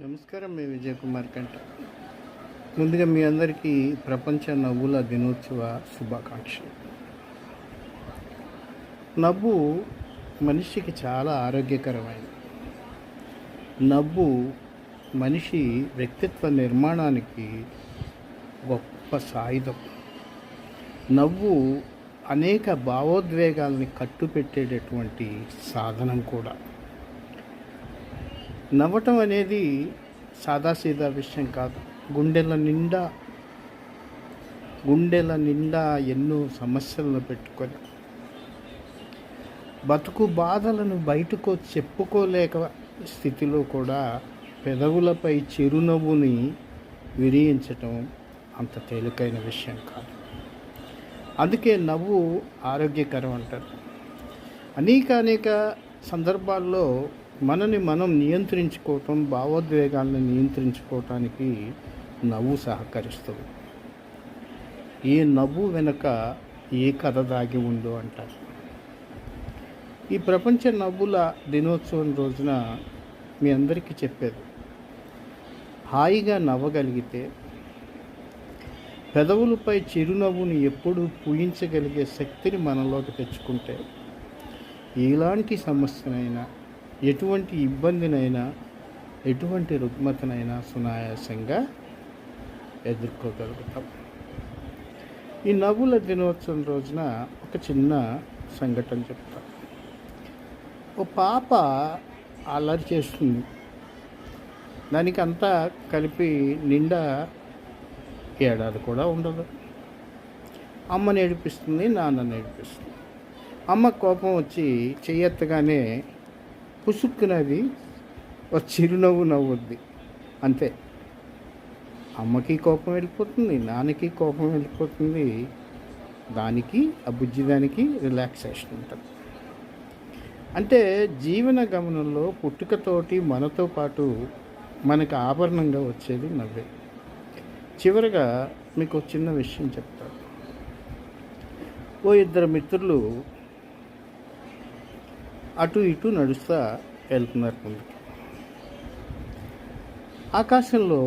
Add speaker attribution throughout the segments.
Speaker 1: నమస్కారం మీ విజయ్ కుమార్ కంట ముందుగా మీ అందరికీ ప్రపంచ నవ్వుల దినోత్సవ శుభాకాంక్షలు. నవ్వు మనిషికి చాలా ఆరోగ్యకరమైనది. నవ్వు మనిషి వ్యక్తిత్వ నిర్మాణానికి గొప్ప సాయుధం. నవ్వు అనేక భావోద్వేగాల్ని కట్టుపెట్టేటటువంటి సాధనం కూడా. నవ్వటం అనేది సాదాసీదా విషయం కాదు. గుండెల నిండా గుండెల నిండా ఎన్నో సమస్యలను పెట్టుకొని బతుకు బాధలను బయటకు చెప్పుకోలేక స్థితిలో కూడా పెదవులపై చిరునవ్వుని విరియించటం అంత తేలికైన విషయం కాదు. అందుకే నవ్వు ఆరోగ్యకరం అంటారు. అనేక అనేక సందర్భాల్లో మనని మనం నియంత్రించుకోవటం భావోద్వేగాలను నియంత్రించుకోవటానికి నవ్వు సహకరిస్తుంది. ఏ నవ్వు వెనుక ఏ కథ దాగి ఉందో అంటారు. ఈ ప్రపంచ నవ్వుల దినోత్సవం రోజున మీ అందరికీ చెప్పేది హాయిగా నవ్వగలిగితే పెదవులపై చిరునవ్వుని ఎప్పుడూ పూయించగలిగే శక్తిని మనలోకి తెచ్చుకుంటే ఎలాంటి సమస్యనైనా ఎటువంటి ఇబ్బందినైనా ఎటువంటి రుగ్మతనైనా సునాయాసంగా ఎదుర్కోగలుగుతాం. ఈ నవ్వుల దినోత్సవం రోజున ఒక చిన్న సంఘటన చెప్తా. ఓ పాప అల్లరి చేస్తుంది. దానికి అంతా కలిపి నిండా ఏడాది కూడా ఉండదు. అమ్మని ఏడిపిస్తుంది నాన్న ఏడిపిస్తుంది అమ్మ కోపం వచ్చి చెయ్యెత్తగానే పుసుక్కునది ఒక చిరునవ్వు నవ్వుద్ది. అంతే. అమ్మకి కోపం వెళ్ళిపోతుంది నాన్నకి కోపం వెళ్ళిపోతుంది. దానికి ఆ బుజ్జి దానికి రిలాక్సేషన్ ఉంటుంది. అంటే జీవన గమనంలో పుట్టుకతోటి మనతో పాటు మనకు ఆభరణంగా వచ్చేది నవ్వే. చివరగా మీకు చిన్న విషయం చెప్తాను. ఓ ఇద్దరు మిత్రులు అటు ఇటు నడుస్తూ వెళ్తున్నారు ముందుకి ఆకాశంలో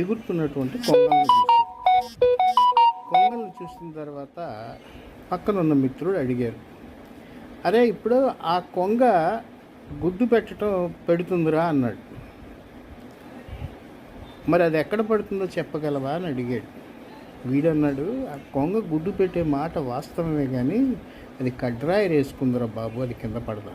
Speaker 1: ఎగురుతున్నటువంటి కొంగలను చూశారు. కొంగలను చూసిన తర్వాత పక్కన ఉన్న మిత్రుడు అడిగారు అరే ఇప్పుడు ఆ కొంగ గుడ్డు పెట్టడం పెడుతుందిరా అన్నాడు. మరి అది ఎక్కడ పడుతుందో చెప్పగలవా అని అడిగాడు. వీడన్నాడు ఆ కొంగ గుడ్డు పెట్టే మాట వాస్తవమే కానీ అది కడ్రాయి వేసుకుందిరా బాబు అది కింద పడదా?